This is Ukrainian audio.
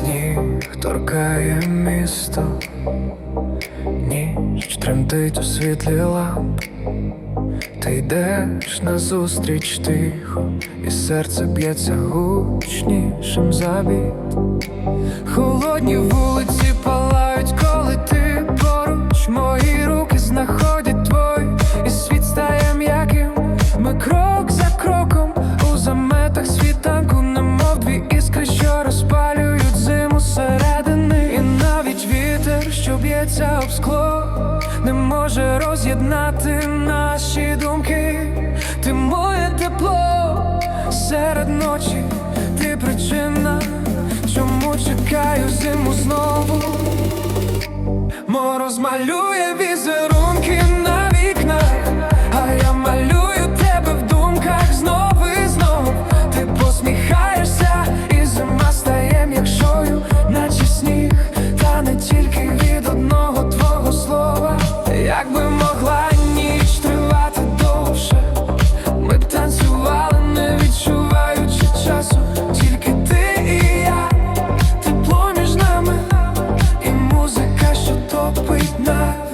Сніг торкає місто, ніч тремтить у світлі ламп. Ти йдеш назустріч тихо, і серце б'ється гучнішим за біт. Холодні вулиці палають, коли ти поруч. Мої руки знаходять твої, і світ стає м'яким. Ми крок за кроком що б'ється об скло, не може роз'єднати наші думки. Ти моє тепло серед ночі, ти причина, чому чекаю зиму знову. Мороз малює wait my